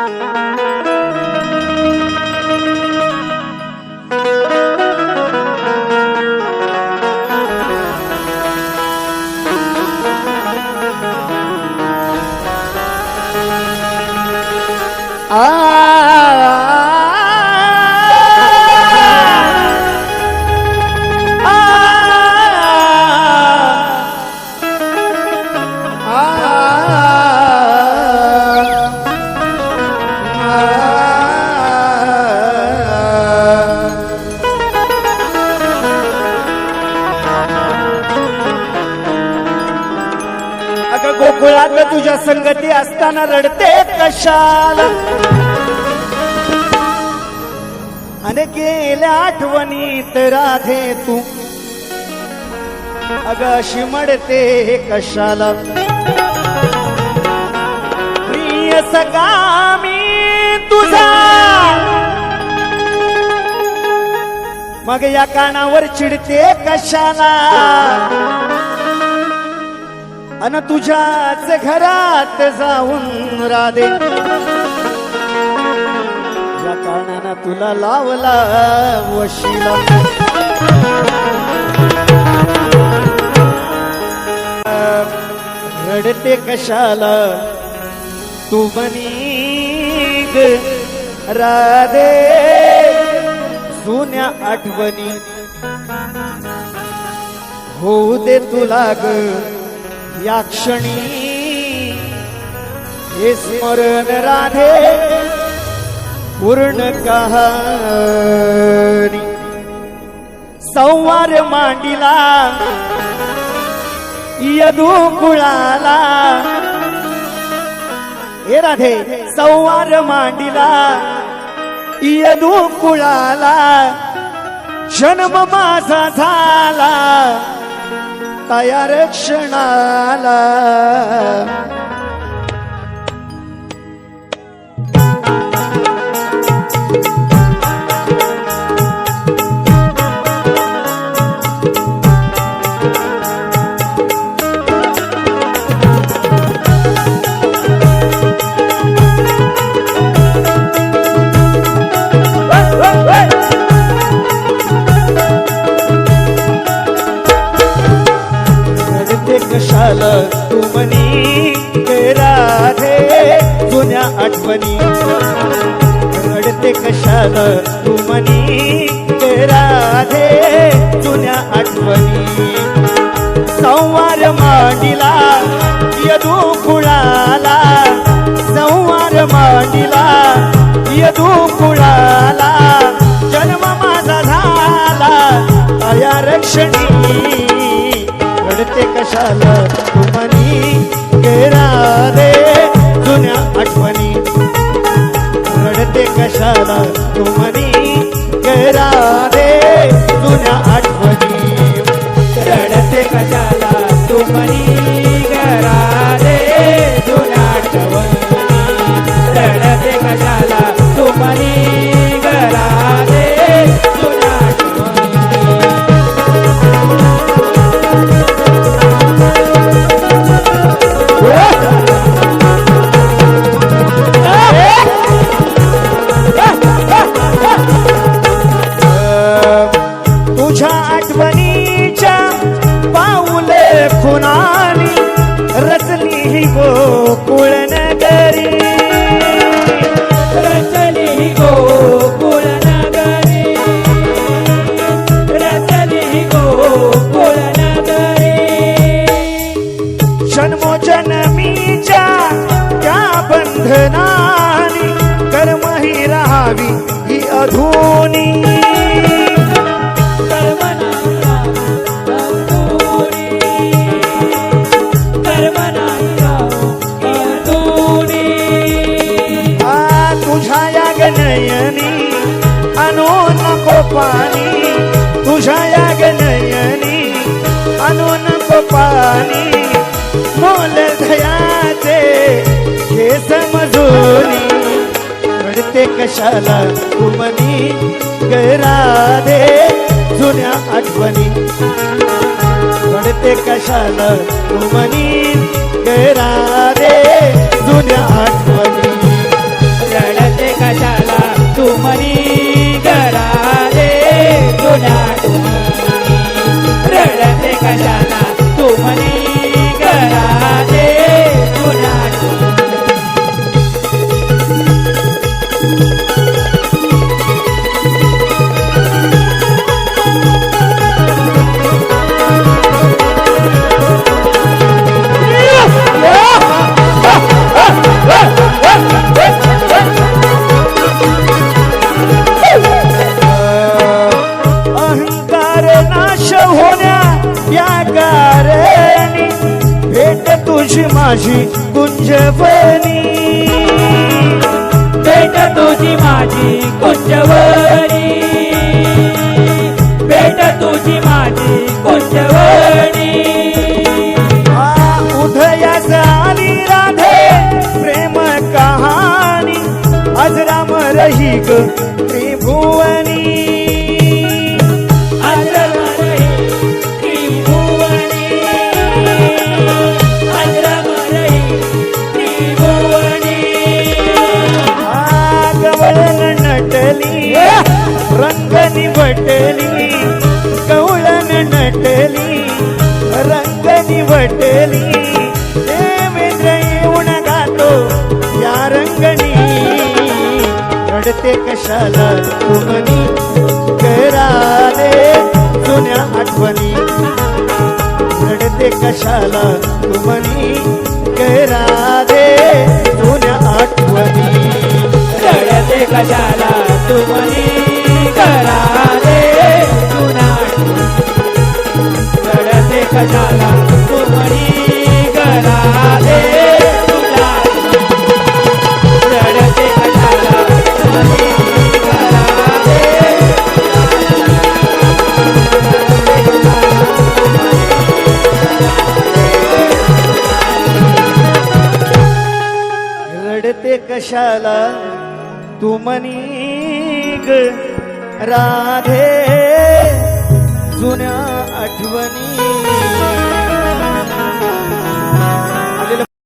अगं मुळात तुझ्या संगती असताना रडते कशाला? आणि गेल्या आठवणीत राधे तू. अग अशी मडते कशाला? प्रिय सगा मी तुझा. मग या कानावर चिडते कशाला? अन तुझ्याच घरात जाऊन राधे. या कारणानं तुला लावला वशिला. रडते कशाला? तू बनीग राधे जुन्या आठवणी. होऊ दे तुला ग. या क्षणी हे स्मरण राधे पूर्ण कहाणी. संवार मांडिला यदू कुळाला. हे राधे संवार मांडिला यदू कुळाला. जन्म माझा झाला. तयार रक्षणाला Hey! तुमनी तू राधे जुन्या आठवणी. रडते कशाल तुमनी राधे जुन्या आठवणी. संवार मांडिला यदू कुळाला. संवार मांडिला यदू कुळाला. जन्म माझा झाला या रक्षणी. रे कशाला तुम्ही गेला रे जुन्या आठवणी? रडते कशाला तुम्ही गेला रे जुन्या आठवणी? रडते कशाला तुम्ही गेला रे जुन्या आठवणी? रडते कशाला गोकुळ नगरी रचली गोकुळ नगरी रचली गोकुळ नगरी जन्मोजन्मीच्या त्या बंधनानी, कर्म ही ही अधुनी। पाणी तुझ्या या गनयनी अनो नको पाणी मोल धयाचे हे समजूनी घडते कशाला तुमनी गैराधे जुन्या आठवणी. घडते कशाला तुमनी गैराधे जुन्या आठवणी. कशाला? तुम्ही कराते अहंकार नाश होना त्या कारणी भेट तुझी माझी गुंजवणी. भेट तुझी माझी गुंजवणी. रंगनी रंग निवटली गवळण नटली. रंग निवटली देवेंद्र येऊन गातो या रंगणी रडते कशाला तुम्ही करारे जुन्या आठवणी. रडते कशाला तुम्ही करारे जुन्या आठवणी. रडते कशाला रडते कशाला? तू मनी राधे जुन्या आठवणी.